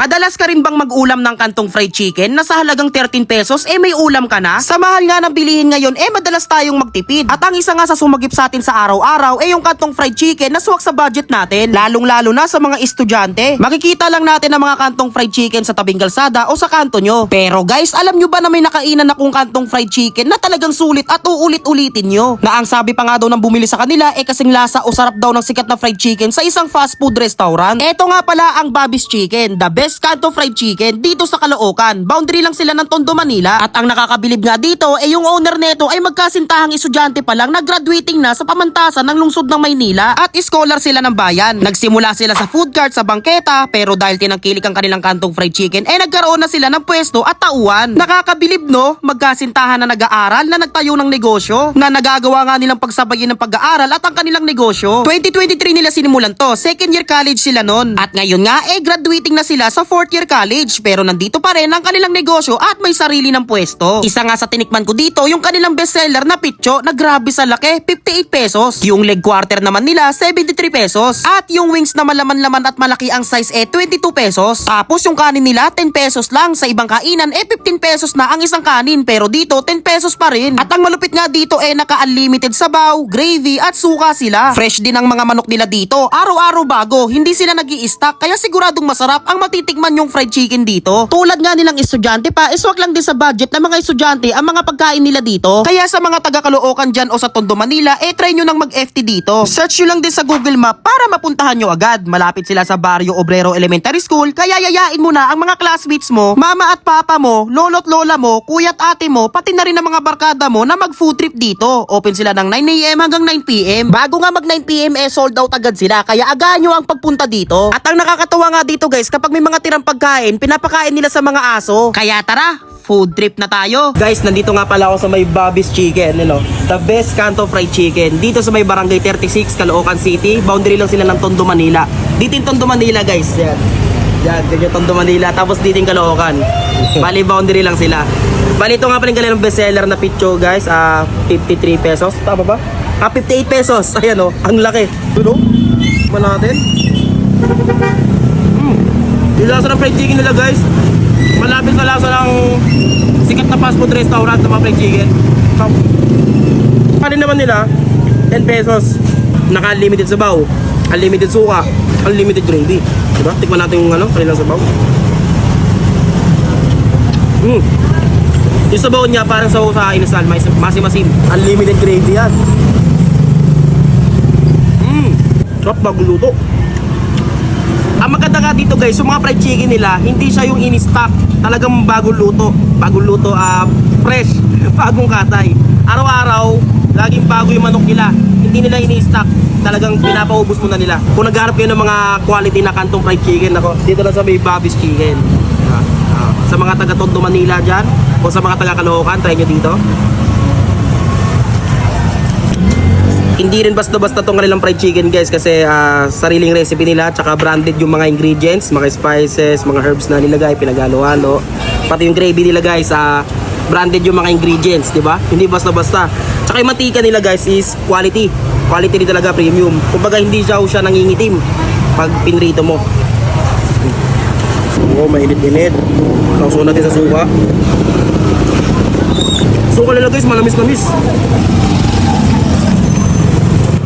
Madalas ka rin bang mag-ulam ng kantong fried chicken na sa halagang 13 pesos eh may ulam ka na? Sa mahal nga ng bilihin ngayon eh madalas tayong magtipid. At ang isa nga sa sumagip sa atin sa araw-araw eh yung kantong fried chicken na swak sa budget natin. Lalong-lalo na sa mga estudyante. Makikita lang natin ang mga kantong fried chicken sa tabing kalsada o sa kanto nyo. Pero guys, alam nyo ba na may nakainan akong kantong fried chicken na talagang sulit at uulit-ulitin nyo? Na ang sabi pa nga daw ng bumili sa kanila eh kasing lasa o sarap daw ng sikat na fried chicken sa isang fast food restaurant. Eto nga pala ang Bobby's Chicken, the best kanto fried chicken dito sa Caloocan. Boundary lang sila ng Tondo, Manila. At ang nakakabilib nga dito eh yung owner neto ay magkasintahang estudyante pa lang na graduating na sa pamantasan ng lungsod ng Maynila at scholar sila ng bayan. Nagsimula sila sa food cart sa bangketa pero dahil tinangkilik ang kanilang kantong fried chicken eh nagkaroon na sila ng pwesto at tauan. Nakakabilib no, magkasintahan na nag-aaral na nagtayo ng negosyo na nagagawa nga nilang pagsabayin ng pag-aaral at ang kanilang negosyo. 2023 nila sinimulan to, second year college sila nun. At ngayon nga eh graduating na sila sa fourth year college pero nandito pa rin ang kanilang negosyo at may sarili ng pwesto. Isa nga sa tinikman ko dito yung kanilang bestseller na pitcho na grabe sa laki, 58 pesos. Yung leg quarter naman nila, 73 pesos. At yung wings na malaman-laman at malaki ang size eh 22 pesos. Tapos yung kanin nila 10 pesos lang. Sa ibang kainan eh 15 pesos na ang isang kanin pero dito 10 pesos pa rin. At ang malupit nga dito eh naka-unlimited sabaw, gravy at suka sila. Fresh din ang mga manok nila dito. Araw-araw bago. Hindi sila nag stock kaya siguradong masarap ang matitikman yung fried chicken dito. Tulad nga nilang estudyante pa, iswak lang din sa budget ng mga estudyante ang mga pagkain nila dito. Kaya sa mga taga Caloocan dyan o sa Tondo, Manila, eh try nyo nang mag-FT dito. Search nyo lang din sa Google Map para mapuntahan nyo agad. Malapit sila sa Barrio Obrero Elementary School, kaya yayain mo na ang mga classmates mo, mama at papa mo, lolo't lola mo, kuya at ate mo, pati na rin ang mga barkada mo na mag-food trip dito. Open sila ng 9am hanggang 9pm. Bago nga mag 9pm eh sold out agad sila, kaya agahan nyo ang pagpunta dito. At ang nakakatawa nga dito guys, kapag may mga tirang pagkain, pinapakain nila sa mga aso. Kaya tara, food trip na tayo. Guys, nandito nga pala ako sa may Bobby's Chicken, you know, the best kanto fried chicken. Dito sa may Barangay 36, Caloocan City. Boundary lang sila ng Tondo, Manila. Dito yung Tondo, Manila, guys. Yan. Yan, ganyan Tondo, Manila. Tapos dito yung Caloocan. Bali, boundary lang sila. Bali, ito nga pala yung kanilang bestseller na pitcho, guys. Ah, 53 pesos. Tama ba? Ah, 58 pesos. Ayan, oh. Ang laki. Dulo. Ba natin? Yung lasa ng fried chicken nila, guys. Malapit sa lasa ng sikat na fast food restaurant na mga fried chicken. Ano naman nila? 10 pesos. Naka-unlimited sabaw. Unlimited suka. Unlimited gravy. Diba? Tikman natin yung ano, kanilang sabaw. Mm. Yung sabaw niya parang sa sa inasal, may masim-masim. Unlimited gravy yan. Mm. Sarap bago luto. Ang maganda nga dito guys, yung mga fried chicken nila, hindi siya yung in-stock. Talagang bagong luto. Bagong luto, ah, fresh. Bagong katay. Araw-araw, laging bago yung manok nila. Hindi nila ini-stock. Talagang pinapaubos muna nila. Kung nagharap kayo ng mga quality na kantong fried chicken, ako, dito lang sa may Bobby's Chicken. Ah, ah, sa mga taga Tondo, Manila dyan, o sa mga taga Caloocan, try nyo dito. Hindi rin basta-basta tong kanilang fried chicken guys kasi ah, sariling recipe nila tsaka branded yung mga ingredients, mga spices, mga herbs na nilagay, pinagalo-halo. Pati yung gravy nila guys, ah, branded yung mga ingredients, di ba? Hindi basta-basta. Tsaka yung mantika nila guys is quality. Quality din talaga premium. Kumbaga hindi siya siya nangingitim pag pinrito mo. Oo, oh, mainit-init. Nauso natin sa suka. Suka nila guys, manamis-namis.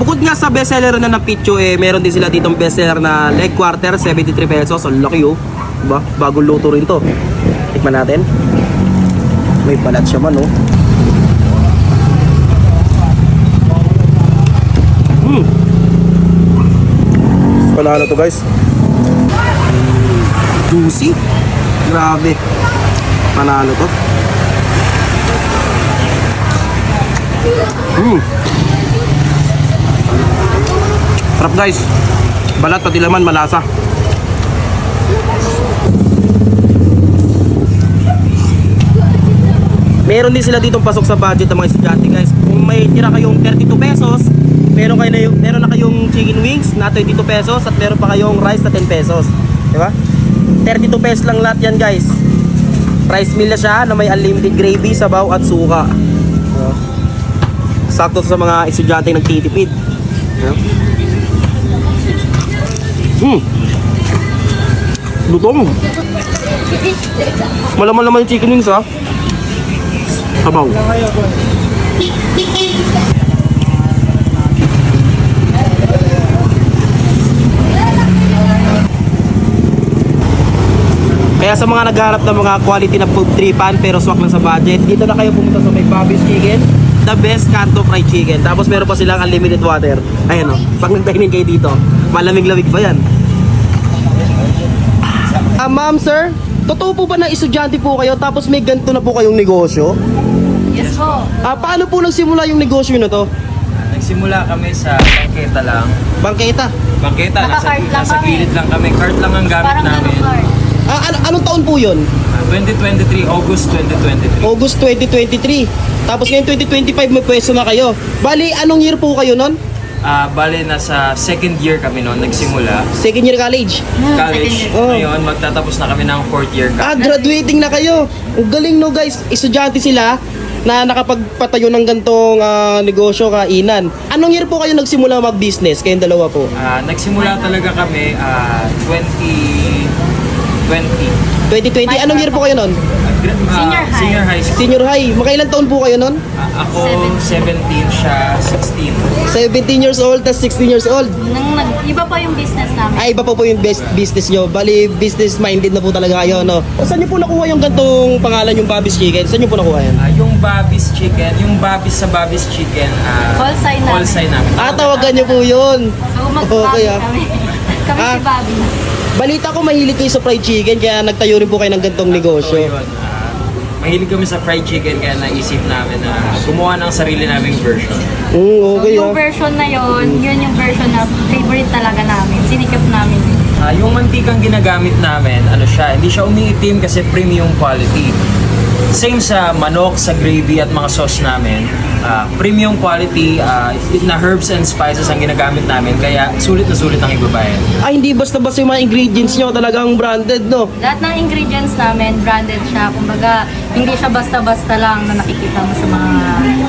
Bukod nga sa bestseller na ng Picho, eh, meron din sila ditong bestseller na leg quarter, 73 pesos. Ang laki oh. Diba? Bagong luto rin to. Tikman natin. May balat siya man oh. Hmm. Panalo to guys. Juicy. Grabe. Panalo to. Hmm. Sarap guys. Balat pati laman malasa. Meron din sila ditong pasok sa budget ng mga estudyante guys. Kung may tira kayong 32 pesos, meron kayo na yung, meron na kayong chicken wings na 22 pesos at meron pa kayong rice na 10 pesos. Di ba? 32 pesos lang lahat yan guys. Rice meal na siya na may unlimited gravy, sabaw at suka. Sakto sa mga estudyante nagtitipid. Diba? Hmm. Lutong. Malaman naman yung chicken wings ha. Sabaw. Kaya sa mga naghahanap ng mga quality na food tripan pero swak lang sa budget, dito na kayo pumunta sa may Bobby's Chicken, the best kanto fried chicken. Tapos meron pa silang unlimited water. Ayan o, pag nag-dining kayo dito, malamig-lamig pa yan. Ah, ma'am, sir, totoo po ba na estudyante po kayo tapos may ganito na po kayong negosyo? Yes po. Ah, paano po nagsimula yung negosyo na to? Nagsimula kami sa bangketa lang. Bangketa. Bangketa, nasa, Naka-cart lang nasa kami. gilid lang kami. Cart lang ang gamit Parang namin. ano card. Ah, ano, anong taon po yun? Ah, 2023, August 2023. August 2023. Tapos ngayon 2025 may pwesto na kayo. Bali, anong year po kayo nun? Ah, bale, nasa second year kami noon, nagsimula. Second year college. College. Oh. Ngayon, magtatapos na kami ng fourth year Ah, college. graduating na kayo. Ang galing no guys. Estudyante sila na nakapagpatayo ng gantong ah, negosyo kainan. Anong year po kayo nagsimula mag-business? Kayong dalawa po. Ah, nagsimula talaga kami ah 2020. 2020. Anong year po kayo nun? Ah, Senior high. Senior high school. Senior high. Makailan taon po kayo nun? Ah, ako 17, siya 16. 17 years old, tas 16 years old. Nang nag, iba po yung business namin. Ay, iba pa po yung best business nyo. Bali, business minded na po talaga kayo, no? Saan nyo po nakuha yung gantong pangalan yung Bobby's Chicken? Saan nyo po nakuha yan? Ah, yung Bobby's Chicken, yung Bobby's sa Bobby's Chicken, ah, Call sign namin. call sign namin. Ah, tawagan nyo po yun. So, mag-Bobby Okay, ah. kami. kami Ah. si Bobby. Balita ko mahilig kayo sa fried chicken, kaya nagtayo rin po kayo ng gantong So, negosyo. yun, ah, mahilig kami sa fried chicken kaya naisip namin na gumawa ng sarili naming version. Mm, So, okay yung ah. version na yon, yun yung version na favorite talaga namin. Sinikap namin. Ah, yung mantikang ginagamit namin, ano siya, hindi siya umiitim kasi premium quality. Same sa manok, sa gravy at mga sauce namin. ah, premium quality ah, na herbs and spices ang ginagamit namin kaya sulit na sulit ang ibabayad. Ay, hindi basta-basta yung mga ingredients nyo, talagang branded, no? Lahat ng ingredients namin, branded siya. Kumbaga, hindi siya basta-basta lang na nakikita mo sa mga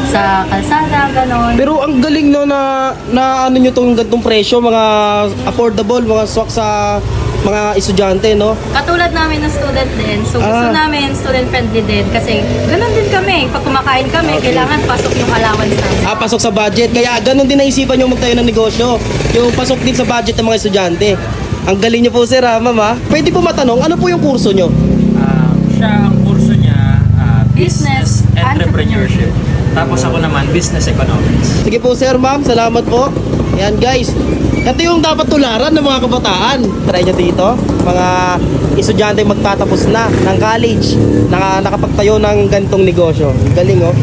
sa kalsada, ganon. Pero ang galing no na na ano nyo tong gantong presyo, mga affordable, mga swak sa mga estudyante, no? Katulad namin ng student din. So gusto Ah. namin student friendly din kasi ganun din kami. Pag kumakain kami, kailangan pasok yung allowance namin. Ah, pasok sa budget. Kaya ganun din naisipan nyo magtayo ng negosyo. Yung pasok din sa budget ng mga estudyante. Ang galing nyo po, sir, ha, ma'am, ha? Pwede po matanong, ano po yung kurso nyo? Ah, siya ang kurso niya ah, Business business entrepreneurship. Tapos ako naman business economics. Sige po, sir, ma'am. Salamat po. Yan, guys. Ito yung dapat tularan ng mga kabataan. Try nyo dito. Mga estudyante magtatapos na ng college. Naka, nakapagtayo ng gantong negosyo. Galing, oh.